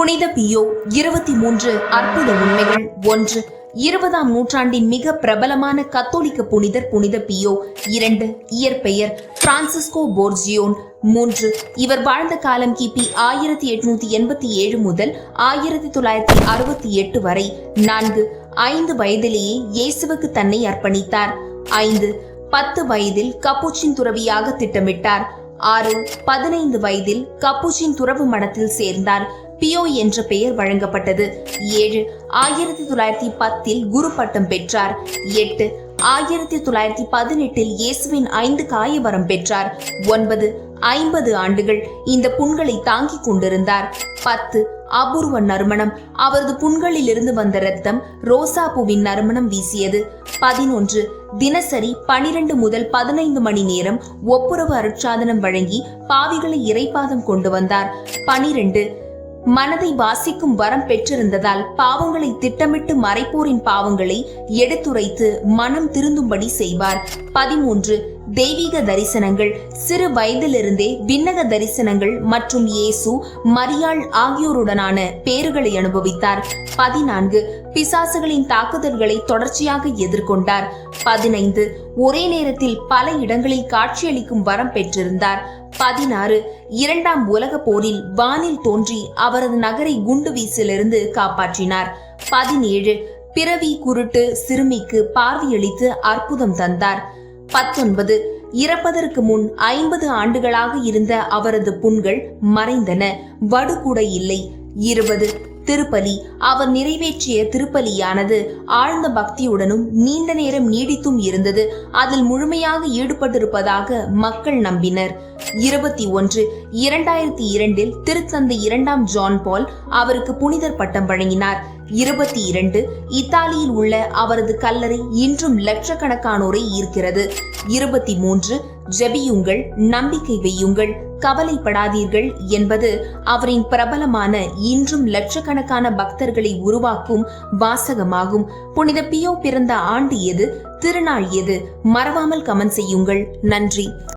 புனித பியோ இருபத்தி மூன்று அற்புத உண்மைகள் ஒன்று. இருபதாம் நூற்றாண்டின் மிக பிரபலமான கத்தோலிக்க புனிதர் புனித பியோ இரண்டு இயற்பெயர் பிரான்சிஸ்கோ போர்ஜியோன் மூன்று இவர் வாழ்ந்த காலம் கிபி ஆயிரத்தி எட்நூத்தி எண்பத்தி ஏழு முதல் ஆயிரத்தி தொள்ளாயிரத்தி அறுபத்தி எட்டு வரை. நான்கு ஐந்து வயதிலேயே இயேசுவுக்கு தன்னை அர்ப்பணித்தார். ஐந்து பத்து வயதில் கப்பூச்சின் துறவியாக திட்டமிட்டார். ஆறு பதினைந்து வயதில் கப்பூச்சின் துறவு மடத்தில் சேர்ந்தார். பியோ என்ற பெயர் வழங்கப்பட்டது. ஏழு ஆயிரத்தி தொள்ளாயிரத்தி பத்தில் குரு பட்டம் பெற்றார். எட்டு ஆயிரத்தி தொள்ளாயிரத்தி பதினெட்டில் இயேசுவின் ஐந்து காயவரம் பெற்றார். ஒன்பது ஐம்பது ஆண்டுகள் இந்த புண்களை தாங்கிக் கொண்டிருந்தார். பத்து அபூர்வ நறுமணம். அவரது புண்களிலிருந்து வந்த ரத்தம் ரோசா பூவின் நறுமணம் வீசியது. பதினொன்று தினசரி பனிரெண்டு முதல் பதினைந்து மணி நேரம் ஒப்புரவு அருட்சாதனம் வழங்கி பாவிகளை இறைப்பாதம் கொண்டு வந்தார். பனிரெண்டு மனதை வாசிக்கும் வரம் பெற்றிருந்ததால் பாவங்களை திட்டமிட்டு மறைப்போரின் பாவங்களை எடுத்துரைத்து மனம் திருந்தும்படி செய்வார். பதிமூன்று. தெய்வீக தரிசனங்கள். சிறு வயதிலிருந்தே விண்ணக தரிசனங்கள் மற்றும் இயேசு மரியாள் ஆகியோருடனான பேறுகளை அனுபவித்தார். பதினான்கு. பிசாசுகளின் தாக்குதல்களை தொடர்ச்சியாக எதிர்கொண்டார். பதினைந்து. ஒரே நேரத்தில் பல இடங்களில் காட்சியளிக்கும் வரம் பெற்றிருந்தார். பதினாறு. இரண்டாம் உலக போரில் வானில் தோன்றி அவரது நகரை குண்டு வீசிலிருந்து காப்பாற்றினார். பதினேழு. பிறவி குருட்டு சிறுமிக்கு பார்வையளித்து அற்புதம் தந்தார். பத்தொன்பது. இறப்பதற்கு முன் ஐம்பது ஆண்டுகளாக இருந்த அவரது புண்கள் மறைந்தன. வடு கூட இல்லை. இருபது. திருப்பலி. அவர் நிறைவேற்றிய திருப்பலியானது ஆழ்ந்த பக்தியுடனும் நீண்ட நேரம் நீடித்தும் இருந்தது. அதில் முழுமையாக ஈடுபட்டிருப்பதாக மக்கள் நம்பினர். இருபத்தி ஒன்று இரண்டாயிரத்தி இரண்டில் திருத்தந்தை இரண்டாம் ஜான் பால் அவருக்கு புனிதர் பட்டம் வழங்கினார். இருபத்தி இரண்டு இத்தாலியில் உள்ள அவரது கல்லறை இன்றும் லட்சக்கணக்கானோரை ஈர்க்கிறது. இருபத்தி மூன்று ஜெபியுங்கள் நம்பிக்கை வையுங்கள் கவலைப்படாதீர்கள் என்பது அவரின் பிரபலமான இன்றும் லட்சக்கணக்கான பக்தர்களை உருவாக்கும் வாசகமாகும். புனித பியோ பிறந்த ஆண்டு எது திருநாள் எது மறவாமல் கமெண்ட் செய்யுங்கள். நன்றி.